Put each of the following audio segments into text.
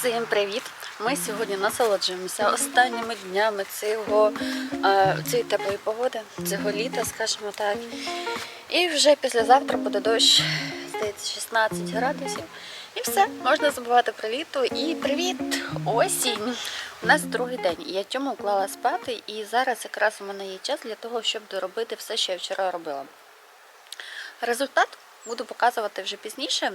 Всім привіт! Ми сьогодні насолоджуємося останніми днями цього, е, цієї теплої погоди, цього літа, скажімо так. І вже післязавтра буде дощ, здається, 16 градусів. І все, можна забувати про літо. І привіт! Осінь! У нас другий день. Я Тьому уклала спати, і зараз якраз у мене є час для того, щоб доробити все, що я вчора робила. Результат буду показувати вже пізніше.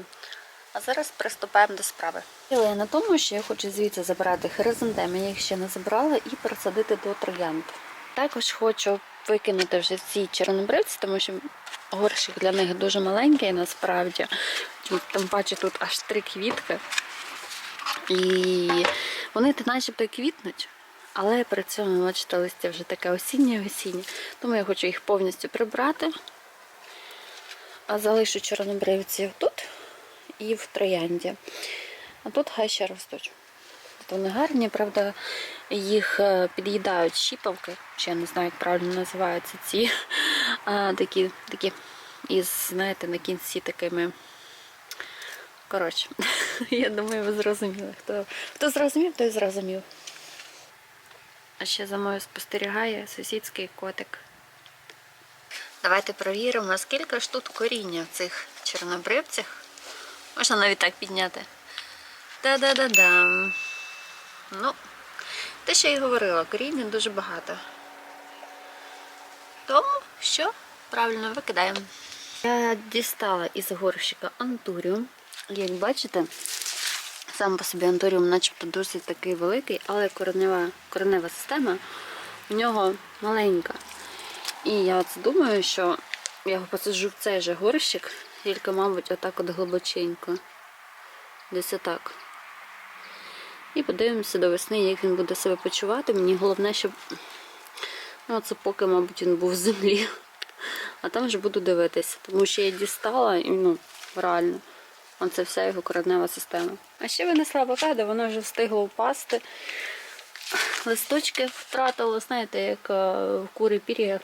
А зараз приступаємо до справи. Я на тому, що я хочу звідси забрати хризантеми, я їх ще не забрала, і пересадити до троянд. Також хочу викинути вже ці чорнобривці, тому що горщик для них дуже маленький насправді. Тим паче тут аж три квітки. І вони начебто квітнуть, але при цьому, бачите, листя вже таке осіннє-осіннє. Тому я хочу їх повністю прибрати. А залишу чорнобривців тут і в троянді. А тут хай ще ростуть. Вони гарні, правда, їх е, під'їдають щіпавки, чи я не знаю, як правильно називаються ці а, такі, такі із, знаєте, на кінці такими. Коротше, я думаю, ви зрозуміли. Хто, хто зрозумів, той зрозумів. А ще за мною спостерігає сусідський котик. Давайте перевіримо, скільки ж тут коріння в цих чорнобривцях. Можна навіть так підняти. Та-да-да-дам. Ну, те, що я й говорила, коріння дуже багато. Тому що правильно викидаємо. Я дістала із горщика антуріум. Як бачите, сам по собі антуріум начебто досить такий великий, але коренева, коренева система в нього маленька. І я от думаю, що я його посаджу в цей же горщик, тільки, мабуть, отак от глибоченько. Десь отак. І подивимося до весни, як він буде себе почувати. Мені головне, щоб ну, це поки, мабуть, він був в землі. А там вже буду дивитися. Тому що я дістала і ну, реально. Оце вся його коренева система. А ще винесла авокадо, воно вже встигло впасти. Листочки втратило, знаєте, як е, в курі пір'я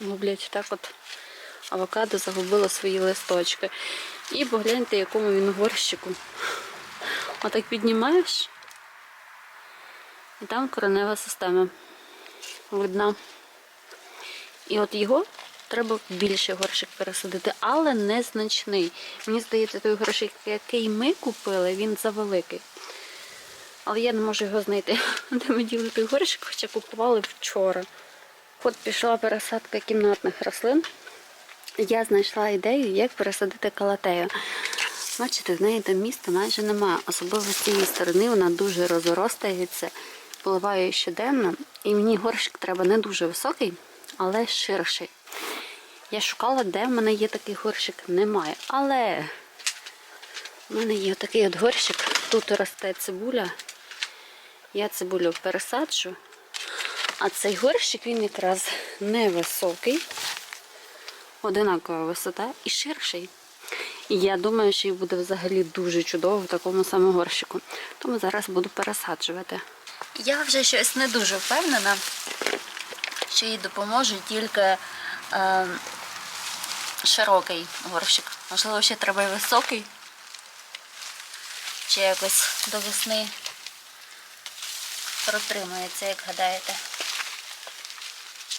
гублять так от авокадо загубило свої листочки. І погляньте, якому він горщику. Отак піднімаєш, і там коренева система видна. І от його треба в більший горщик пересадити, але незначний. Мені здається, той горщик, який ми купили, він завеликий. Але я не можу його знайти. Де ми діли той горщик, хоча купували вчора. От пішла пересадка кімнатних рослин. Я знайшла ідею, як пересадити калатею. Бачите, в неї там міста майже немає. Особливо з цієї сторони вона дуже розростається, поливаю щоденно. І мені горщик треба не дуже високий, але ширший. Я шукала, де в мене є такий горщик, немає. Але в мене є такий от горщик. Тут росте цибуля. Я цибулю пересаджу. А цей горщик він якраз невисокий, одинакова висота і ширший. І я думаю, що їй буде взагалі дуже чудово в такому самому горщику. Тому зараз буду пересаджувати. Я вже щось не дуже впевнена, що їй допоможе тільки е, широкий горщик. Можливо, ще треба і високий. Чи якось до весни протримається, як гадаєте.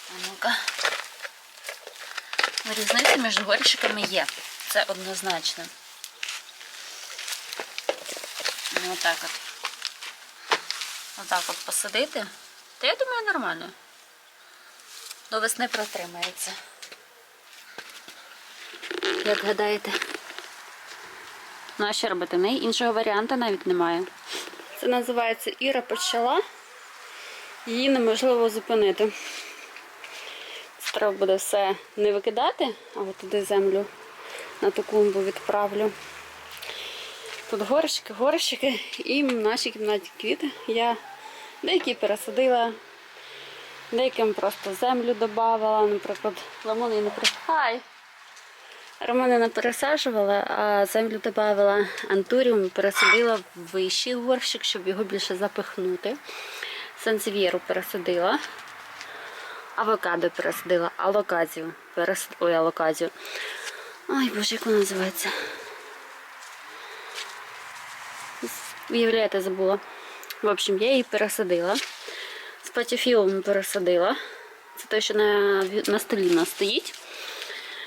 А ну-ка. Різниця між горщиками є. Це однозначно. Ну, отак от. Отак от посадити. Та я думаю, нормально. До весни протримається. Як гадаєте? Ну, робити? В неї іншого варіанту навіть немає. Це називається Іра почала. Її неможливо зупинити. Треба буде все не викидати, а от туди землю на ту клумбу відправлю. Тут горщики, горщики і наші кімнатні квіти. Я деякі пересадила, деяким просто землю додавала, наприклад, ламони не прихай. Романи не пересаджувала, а землю додавала антуріум, пересадила в вищий горщик, щоб його більше запихнути. Сансев'єру пересадила. Авокадо пересадила, алоказію. Перес... Ой, алоказію. Ой, боже, як вона називається? Виявляєте, забула. В общем, я її пересадила. З патіфілом пересадила. Це те, що на, на столі в нас стоїть.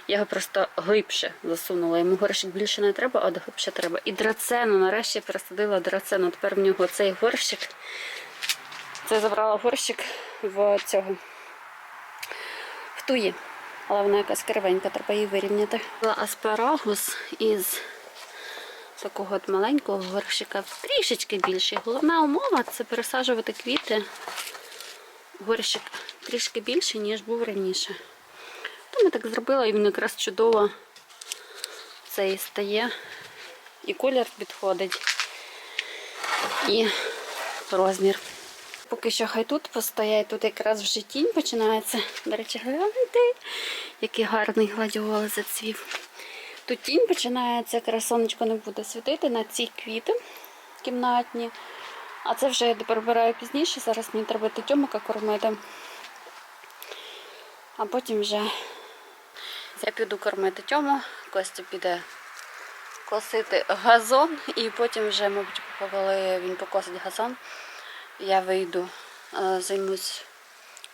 Я його просто глибше засунула. Йому горщик більше не треба, а глибше треба. І драцену, нарешті пересадила драцену. Тепер в нього цей горщик. Це забрала горщик в цього в. Але вона якась кривенька, треба її вирівняти. Аспарагус із такого от маленького горщика трішечки більший. Головна умова це пересаджувати квіти. Горщик трішки більший, ніж був раніше. Тому я так зробила, і він якраз чудово цей стає. І колір підходить, і розмір. Поки що хай тут постоять, тут якраз вже тінь починається. До речі, гляньте, який гарний гладіолус зацвів. Тут тінь починається, якраз сонечко не буде світити на ці квіти кімнатні. А це вже я прибираю пізніше. Зараз мені треба тьомика кормити. А потім вже я піду кормити тьому, Костя піде косити газон, і потім вже, мабуть, коли він покосить газон, я вийду, е, займусь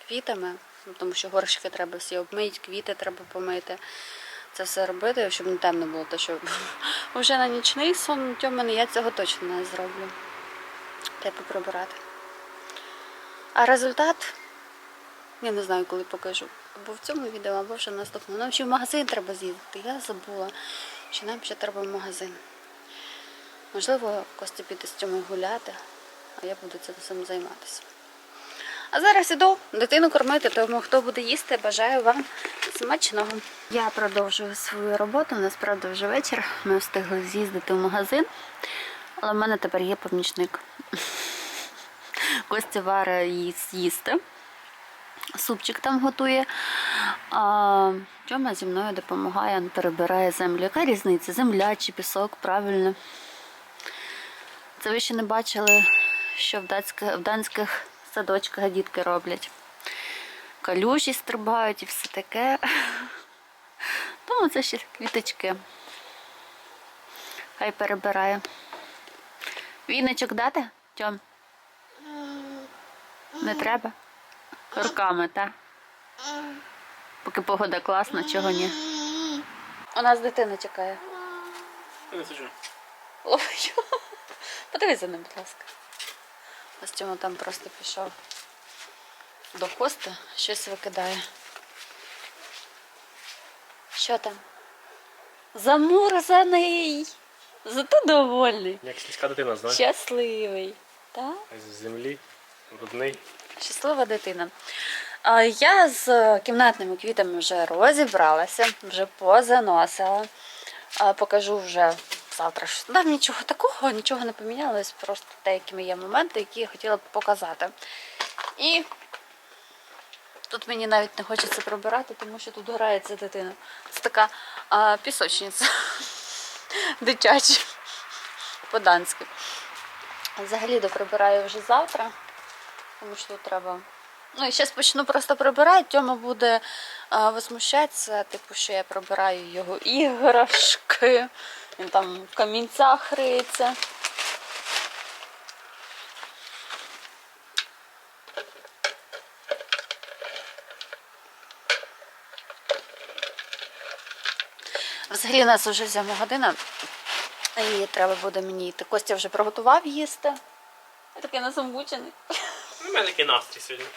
квітами, ну, тому що горщики треба всі обмити, квіти треба помити. Це все робити, щоб не темно було, то що вже на нічний сон тьоманий я цього точно не зроблю. Треба прибирати. А результат я не знаю, коли покажу. Або в цьому відео, або вже наступному. Нам ще в магазин треба з'їздити. Я забула, що нам ще треба в магазин. Можливо, Костя піде з цьому гуляти, а я буду цим займатися. А зараз іду дитину кормити, тому хто буде їсти, бажаю вам смачного. Я продовжую свою роботу. Насправді вже вечір. Ми встигли з'їздити в магазин, але в мене тепер є помічник. Костя варить їй з'їсти. Супчик там готує. А Тьома зі мною допомагає, перебирає землю. Яка різниця? Земля чи пісок, правильно. Це ви ще не бачили, що в датських, в данських садочках дітки роблять. Калюжі стрибають і все таке. Тому це ще квіточки. Хай перебирає. Віночок дати? Тьом? Не треба? Руками, так? Поки погода класна, чого ні. У нас дитина чекає. Не сиджу. Ой, подивись за ним, будь ласка. Ось цьому там просто пішов до хоста, щось викидає. Що там? Замурзаний! Зато довольний. Як сільська дитина, знаєш? Щасливий. Так? З землі, брудний. Щаслива дитина. Я з кімнатними квітами вже розібралася, вже позаносила. Покажу вже завтра. що Там нічого такого, нічого не помінялось, просто деякими є моменти, які я хотіла б показати. І тут мені навіть не хочеться прибирати, тому що тут грається дитина. Це така а, пісочниця дитяча по-данськи. Взагалі доприбираю вже завтра, тому що тут треба. Ну і зараз почну просто прибирати. Тьома буде а, возмущатися, типу, що я прибираю його іграшки. Він там в камінцях риється. Взагалі у нас вже сьома година. І треба буде мені йти. Костя вже приготував їсти. Я такий насамбучений. У мене такий настрій сьогодні.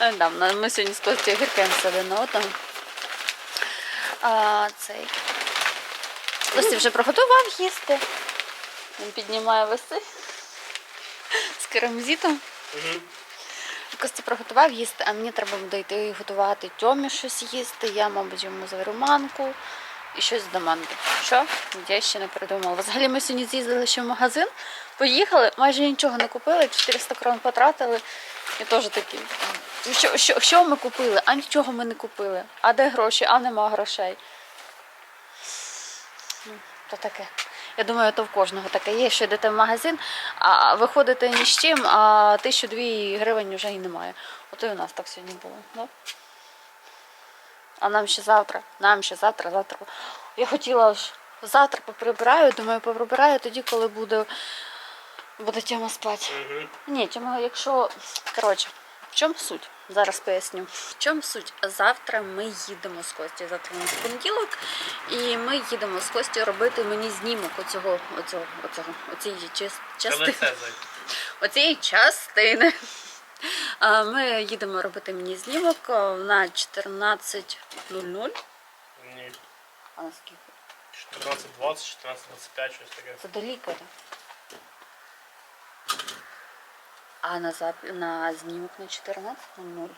Е, Да, ми сьогодні з Костю сидимо на. А, цей. Костя вже приготував їсти. Він піднімає веси з керамзитом. Угу. Костя приготував їсти, а мені треба буде йти готувати Тьомі щось їсти. Я, мабуть, йому заварю манку і щось до манки. Що? Я ще не придумала. Взагалі ми сьогодні з'їздили ще в магазин, поїхали, майже нічого не купили, 400 крон потратили. І теж такі. Що, що, що ми купили? А нічого ми не купили. А де гроші? А нема грошей. То таке. Я думаю, то в кожного таке є, що йдете в магазин, а виходите ні з чим, а тисячу дві гривень вже і немає. Ото і у нас так сьогодні було. Да? А нам ще завтра, нам ще завтра, завтра. Я хотіла ж завтра поприбираю, думаю, поприбираю тоді, коли буде буде Тьома спати. Угу. Ні, чому, якщо. Коротше, в чому суть? Зараз поясню. В чому суть? Завтра ми їдемо з Кості. Завтра у нас понеділок, і ми їдемо з Кості робити мені знімок оцього, оцього, оцього, оцієї частини. Оцієї частини. Ми їдемо робити мені знімок на 14.00. Ні. А на скільки? 14.20, 14.25, щось таке. Це до лікаря. А на, зап... на знімок на 14.00.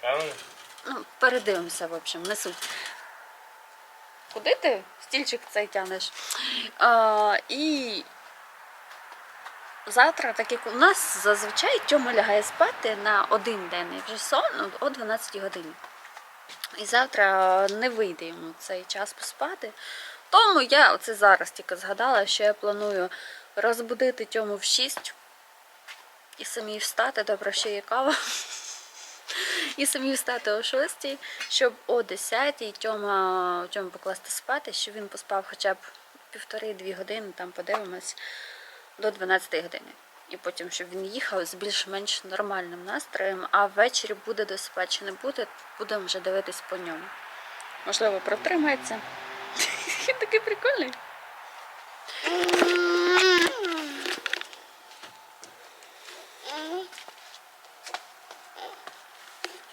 Правильно? Ну, передивимося, в общем, не суть. Куди ти стільчик цей тянеш? А, і завтра, так як у нас зазвичай Тьома лягає спати на один денний вже сон о 12 годині. І завтра не вийде йому цей час поспати. Тому я оце зараз тільки згадала, що я планую розбудити Тьому в 6 і самі встати, добре, ще є кава. І самі встати о 6, щоб о 10 Тьома, Тьому покласти спати, щоб він поспав хоча б півтори-дві години, там подивимось, до 12 години. І потім, щоб він їхав з більш-менш нормальним настроєм, а ввечері буде досипати чи не буде, будемо вже дивитись по ньому. Можливо, протримається. Такий прикольний.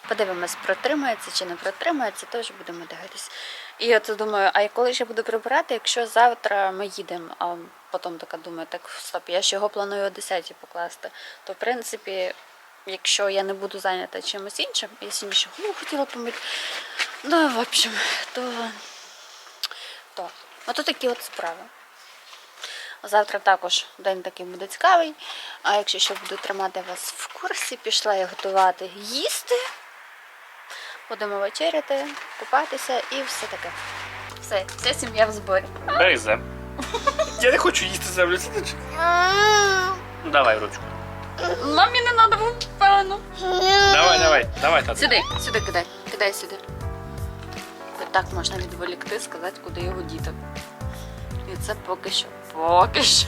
Подивимось, протримається чи не протримається, теж будемо дивитись. І от думаю, а коли ж я буду прибирати, якщо завтра ми їдемо, а потім така думаю, так стоп, я ж його планую о 10 покласти. То в принципі, якщо я не буду зайнята чимось іншим, я сьогодні ще голову хотіла помити. Ну, в общем, то, то. Ото такі от справи. Завтра також день такий буде цікавий. А якщо ще буду тримати вас в курсі, пішла я готувати їсти. Будемо вечеряти, купатися і все таке. Все, вся сім'я в зборі. Бери зем. Я не хочу їсти землю. Ну, Давай ручку. Мамі не треба було певно. Давай, давай, давай, тато. Сюди, сюди кидай, кидай сюди. Так можна відволікти, сказати, куди його діти. І це поки що, поки що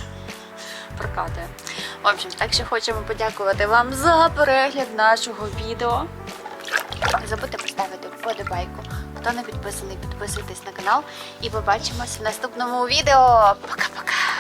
прокатує. В общем, так що хочемо подякувати вам за перегляд нашого відео. Не забудьте поставити вподобайку. Хто не підписаний, підписуйтесь на канал. І побачимось в наступному відео. Пока-пока!